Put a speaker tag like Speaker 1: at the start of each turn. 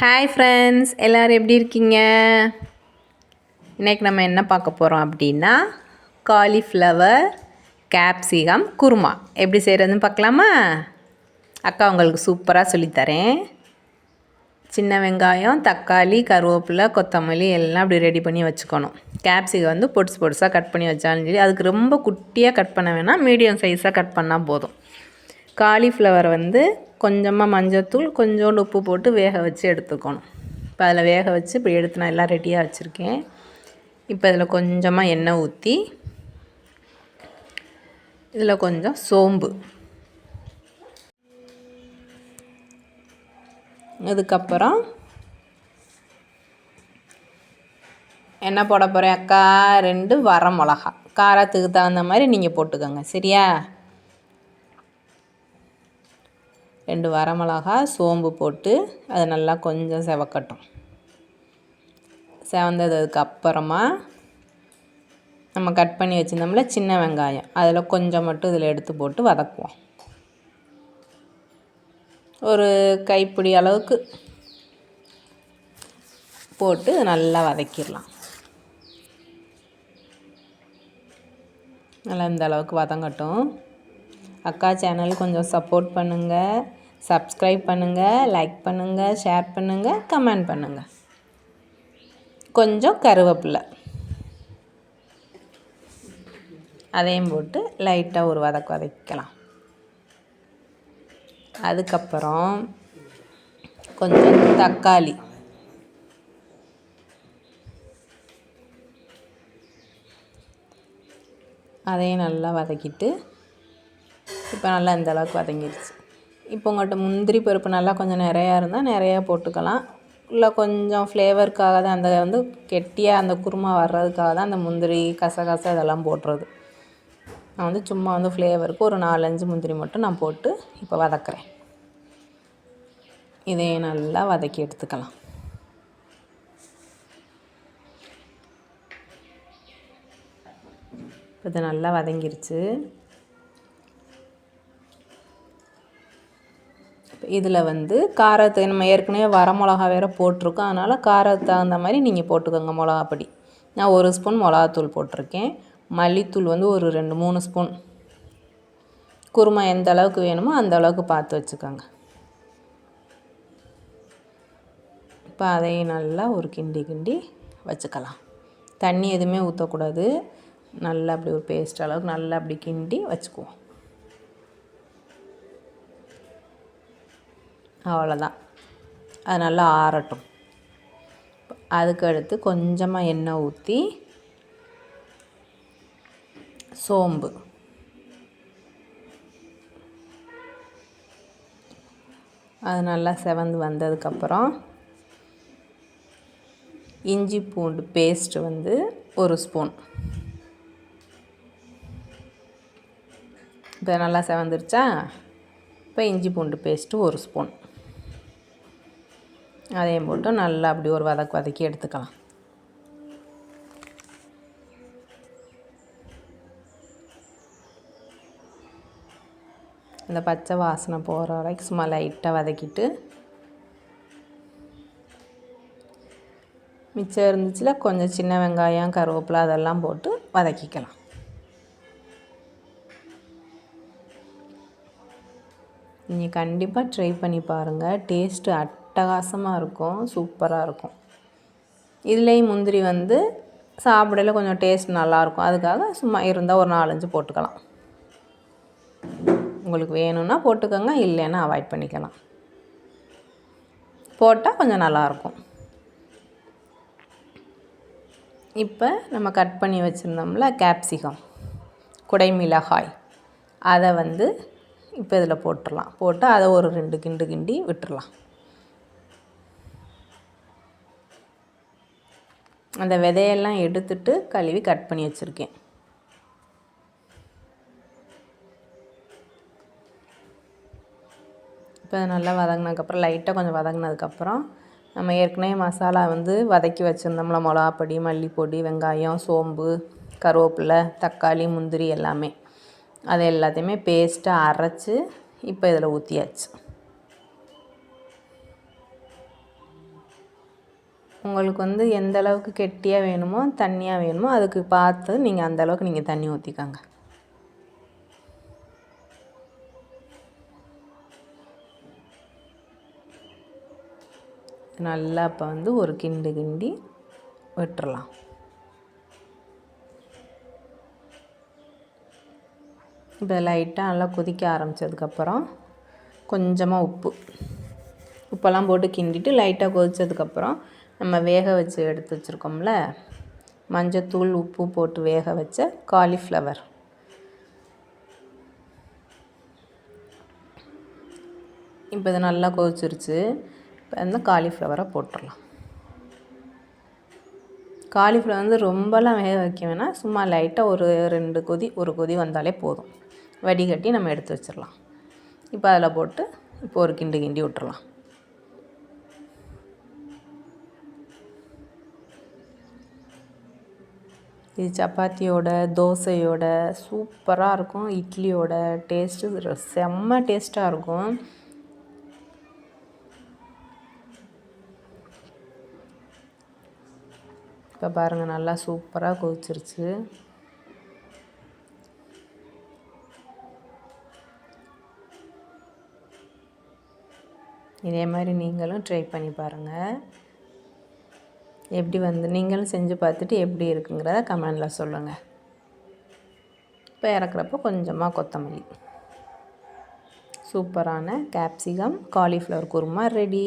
Speaker 1: Hi friends எல்லோரும் எப்படி இருக்கீங்க? இன்றைக்கி நம்ம என்ன பார்க்க போகிறோம் அப்படின்னா காலிஃப்ளவர் கேப்சிகம் குருமா. எப்படி செய்கிறதுன்னு பார்க்கலாமா? அக்கா உங்களுக்கு சூப்பராக சொல்லித்தரேன். சின்ன வெங்காயம் தக்காளி கருவேப்பிலை கொத்தமல்லி எல்லாம் அப்படி ரெடி பண்ணி வச்சுக்கணும். கேப்சிகம் வந்து பொடுசு பொடுசாக கட் பண்ணி வச்சாலும் சரி அதுக்கு ரொம்ப குட்டியாக கட் பண்ண வேணாம் மீடியம் சைஸாக கட் பண்ணால் போதும். காலிஃப்ளவர் வந்து கொஞ்சமாக மஞ்சத்தூள் கொஞ்சோண்டு உப்பு போட்டு வேக வச்சு எடுத்துக்கணும். இப்போ அதில் வேக வச்சு இப்படி எடுத்து நான் எல்லாம் ரெடியாக வச்சுருக்கேன். இப்போ இதில் கொஞ்சமாக எண்ணெய் ஊற்றி இதில் கொஞ்சம் சோம்பு. அதுக்கப்புறம் என்ன போட போகிறேன் அக்கா ரெண்டு வர மிளகா காரத்துக்கு தகுந்த மாதிரி நீங்கள் போட்டுக்கோங்க. சரியா? ரெண்டு வரமிளகா சோம்பு போட்டு அதை நல்லா கொஞ்சம் செவக்கட்டும். செவந்ததுக்கு அப்புறமா நம்ம கட் பண்ணி வச்சுருந்தோம்ல சின்ன வெங்காயம் அதில் கொஞ்சம் மட்டும் இதில் எடுத்து போட்டு வதக்குவோம். ஒரு கைப்பிடி அளவுக்கு போட்டு நல்லா வதக்கிடலாம். நல்லா இந்த அளவுக்கு வதங்கட்டும். அக்கா சேனல் கொஞ்சம் சப்போர்ட் பண்ணுங்கள் சப்ஸ்கிரைப் பண்ணுங்கள் லைக் பண்ணுங்கள் ஷேர் பண்ணுங்கள் கமெண்ட் பண்ணுங்கள் கொஞ்சம் கருவேப்பிலை. அதையும் போட்டு லைட்டாக ஒரு வதக்க வதக்கலாம். அதுக்கப்புறம் கொஞ்சம் தக்காளி. அதையும் நல்லா வதக்கிட்டு இப்போ நல்லா இந்த அளவுக்கு வதங்கிடுச்சு இப்போ உங்கள்கிட்ட முந்திரி பருப்பு நல்லா கொஞ்சம் நிறையா இருந்தால் நிறையா போட்டுக்கலாம். இல்லை கொஞ்சம் ஃப்ளேவருக்காக தான் அந்த வந்து கெட்டியாக அந்த குருமா வர்றதுக்காக தான் அந்த முந்திரி கசகசா இதெல்லாம் போடுறது. நான் வந்து சும்மா வந்து ஃப்ளேவருக்கு ஒரு நாலஞ்சு முந்திரி மட்டும் நான் போட்டு இப்போ வதக்குறேன். இதையே நல்லா வதக்கி எடுத்துக்கலாம். இப்போ இது நல்லா வதங்கிருச்சு. இதில் வந்து காரத்தை நம்ம ஏற்கனவே வர மிளகா வேறு போட்டிருக்கோம். அதனால் காரத்துக்கு தகுந்த மாதிரி நீங்கள் போட்டுக்கோங்க மிளகாப்பொடி. நான் ஒரு ஸ்பூன் மிளகாத்தூள் போட்டிருக்கேன். மல்லித்தூள் வந்து ஒரு ரெண்டு மூணு ஸ்பூன். குருமா எந்த அளவுக்கு வேணுமோ அந்த அளவுக்கு பார்த்து வச்சுக்கோங்க. இப்போ அதையும் நல்லா ஒரு கிண்டி கிண்டி வச்சுக்கலாம். தண்ணி எதுவுமே ஊற்றக்கூடாது. நல்லா அப்படி ஒரு பேஸ்ட் அளவுக்கு நல்லா அப்படி கிண்டி வச்சுக்குவோம். அவ்வளோதான். அது நல்லா ஆறட்டும். அதுக்கு அடுத்து கொஞ்சமாக எண்ணெய் ஊற்றி சோம்பு. அது நல்லா செவந்து வந்ததுக்கப்புறம் இஞ்சி பூண்டு பேஸ்ட்டு வந்து ஒரு ஸ்பூன் இப்போ நல்லா செவந்துருச்சா? இப்போ இஞ்சி பூண்டு பேஸ்ட்டு ஒரு ஸ்பூன் அதையும் போட்டு நல்லா அப்படி ஒரு வதக்கு வதக்கி எடுத்துக்கலாம். இந்த பச்சை வாசனை போகிற வரைக்கும் சும்மா லைட்டாக வதக்கிட்டு மிச்சம் இருந்துச்சுல கொஞ்சம் சின்ன வெங்காயம் கருவேப்பிலை அதெல்லாம் போட்டு வதக்கிக்கலாம். நீங்கள் கண்டிப்பாக ட்ரை பண்ணி பாருங்கள் டேஸ்ட்டு அட் அட்டகாசமாக இருக்கும் சூப்பராக இருக்கும். இதுலேயும் முந்திரி வந்து சாப்பிடல கொஞ்சம் டேஸ்ட் நல்லாயிருக்கும். அதுக்காக சும்மா இருந்தால் ஒரு நாலஞ்சு போட்டுக்கலாம். உங்களுக்கு வேணும்னா போட்டுக்கோங்க இல்லைன்னா அவாய்ட் பண்ணிக்கலாம். போட்டால் கொஞ்சம் நல்லாயிருக்கும். இப்போ நம்ம கட் பண்ணி வச்சுருந்தோம்ல கேப்சிகம் குடைமிளகாய். அதை வந்து இப்போ இதில் போட்டுடலாம் போட்டு அதை ஒரு ரெண்டு கிண்டு கிண்டி விட்டுடலாம் அந்த விதையெல்லாம் எடுத்துட்டு கழுவி கட் பண்ணி வச்சுருக்கேன். இப்போ நல்லா வதங்கினதுக்கப்புறம் லைட்டாக கொஞ்சம் வதங்கினதுக்கப்புறம் நம்ம ஏற்கனவே மசாலா வந்து வதக்கி வச்சுருந்தோம்ல மிளகாப்பொடி மல்லிப்பொடி வெங்காயம் சோம்பு கருவேப்பிலை தக்காளி முந்திரி எல்லாமே. அதை எல்லாத்தையுமே பேஸ்ட்டாக அரைச்சி இப்போ இதில் ஊற்றியாச்சு உங்களுக்கு வந்து எந்த அளவுக்கு கெட்டியாக வேணுமோ தண்ணியாக வேணுமோ அதுக்கு பார்த்து நீங்கள் அந்த அளவுக்கு நீங்கள் தண்ணி ஊற்றிக்கோங்க நல்லா இப்போ வந்து ஒரு கிண்டு கிண்டி விட்டுறலாம். இப்போ லைட்டாக நல்லா கொதிக்க ஆரம்பித்ததுக்கப்புறம் கொஞ்சமாக உப்பு. உப்பெல்லாம் போட்டு கிண்டிட்டு லைட்டாக கொதித்ததுக்கப்புறம் நம்ம வேக வச்சு எடுத்து வச்சுருக்கோம்ல. மஞ்சத்தூள் உப்பு போட்டு வேக வச்ச காலிஃப்ளவர் இப்போ இது நல்லா கொதிச்சிருச்சு. இப்போ வந்து காலிஃப்ளவரை போட்டுடலாம். காலிஃப்ளவர் வந்து ரொம்பலாம் வேக வைக்க வேணாம். சும்மா லைட்டாக ஒரு ரெண்டு கொதி ஒரு கொதி வந்தாலே போதும். வடிகட்டி நம்ம எடுத்து வச்சிடலாம். இப்போ அதில் போட்டு இப்போ ஒரு கிண்டு கிண்டி விட்டுறலாம் இது சப்பாத்தியோட தோசையோட சூப்பராக இருக்கும். இட்லியோட டேஸ்ட்டு செம்ம டேஸ்ட்டாக இருக்கும். இப்போ பாருங்கள் நல்லா சூப்பராக கொதிச்சிருச்சு. இதே மாதிரி நீங்களும் ட்ரை பண்ணி பாருங்கள் எப்படி வந்து நீங்களும் செஞ்சு பார்த்துட்டு எப்படி இருக்குங்கிறத கமெண்டில் சொல்லுங்கள் இப்போ இறக்குறப்போ கொஞ்சமாக கொத்தமல்லி. சூப்பரான கேப்சிகம் காலிஃப்ளவர் குருமா ரெடி